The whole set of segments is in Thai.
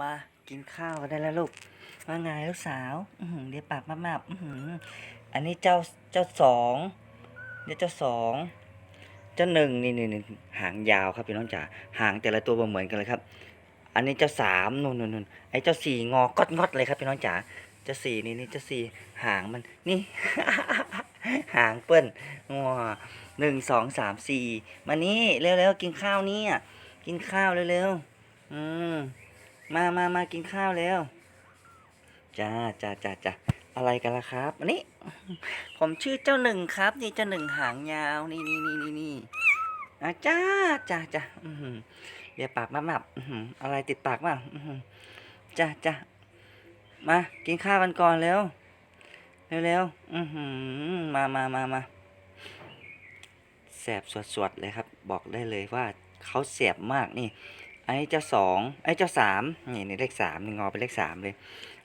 มากินข้าวกันได้แล้วลูก ว่าไงลูกสาวอืเดี๋ยวปากมาบๆอื้อหืออันนี้เจ้าเจ้าสองเดี๋ยวเจ้าสอง เจ้าหนึ่งนี่นี่นี่หางยาวครับพี่น้องจ๋าหางแต่ละตัวบ่เหมือนกันเลยครับ อันนี้เจ้าสามนู่นนู่นนู่นไอ้เจ้าสี่งอกอดงอดเลยครับพี่น้องจ๋าเจ้าสี่นี่นี่เจ้าสี่หางมันนี่ หางเปิ้ลงอหนึ่งสองสามสี่มานี่เร็วๆกินข้าวเนี่ยกินข้าวเร็วๆอืม มามามากินข้าวเร็วจ้าจ้าจ้าจ้าอะไรกันล่ะครับอันนี้ ผมชื่อเจ้าหนึ่งครับ นี่เจ้าหนึ่งหางยาวนี่นี่นี่นี่นี่อะจ้าจ้าจ้าอือหือเดี๋ยวปากมามับอื้อะไรติดปากบ้างอื้อหือจ้าจ้ามากินข้าวกันก่อนเร็วเร็วๆอือหือมามามามาแสบสวดๆเลยครับ บอกได้เลยว่าเขาแสบมากนี่ อันนี้จ้าสองไอ้เจ้าสามนี่นี่เลขสามนี่งอเป็นเลขสามเลย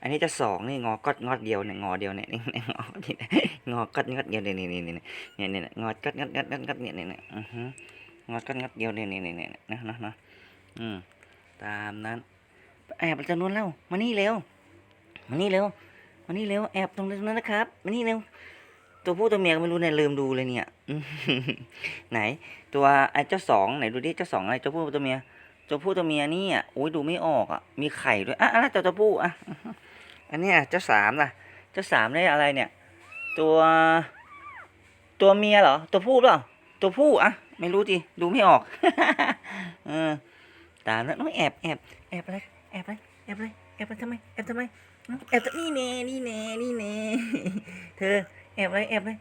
อันนี้จ้าสองนี่งอก็งอดเดียวเนี่ยงอเดียวเนี่ยนี่งอนี่งอก็งอดเดียวเนี่ยนี่นี่นี่เนี่ยเนี่ยงอก็งอดงอดงอดงอดเนี่ยเนี่ยเนี่ยอือหืองอก็งอดเดียวเนี่ยเนี่ยเนี่ยเนี่ยนะนะนะอืมตามนั้น แอบจำนวนแล้วมานี่เร็วมานี่เร็วมานี่เร็วแอบตรงนั้นนะครับมานี่เร็วตัวผู้ตัวเมียก็ไม่รู้เนี่ยลืมดูเลยเนี่ยไหน ตัวไอ้เจ้าสองไหนดูดิเจ้าสองอะไรตัวผู้ตัวเมีย ตัวผู้ตัวเมียนี่อะโอ้ยดูไม่ออกอะ มีไข่ด้วยอะอะไรตัวตัวผู้อะ อันนี้เจ้าสามล่ะ เจ้าสามได้อะไรเนี่ย ตัวตัวเมียเหรอ ตัวผู้เปล่า ตัวผู้อะ ไม่รู้ดิดูไม่ออกเออตามนั้นน้องแอบแอบแอบอะไรแอบอะไรแอบอะไรแอบไปทำไมแอบทำไมแอบนี่แน่นี่แน่นี่แน่เธอแอบอะไรแอบอะไร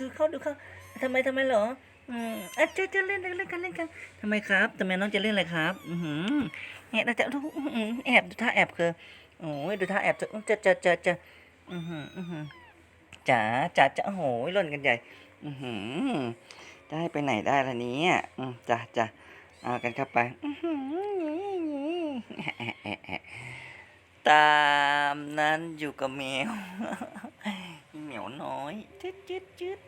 ดูเขาดูเขาทำไมทำไมเหรอ อืมอะจะจะเล่นเล่นกันเล่นกันทำไมครับทำไมน้องจะเล่นอะไรครับ อือแอบนะจะดูอื้อหือแอบดูท่าแอบคือโอ้ยดูท่าแอบจะจะจะจะจะอือหืออือจ๋าจ๋าจ๋าโอ้โหล่นกันใหญ่อือหือได้ไปไหนได้ละเนี้อืมจ้ะจ้ะเอากันเข้าไปอื้อหือแอะแอะแอะตามนั้นอยู่กับแมวเหมียวน้อยจืดจืดจืด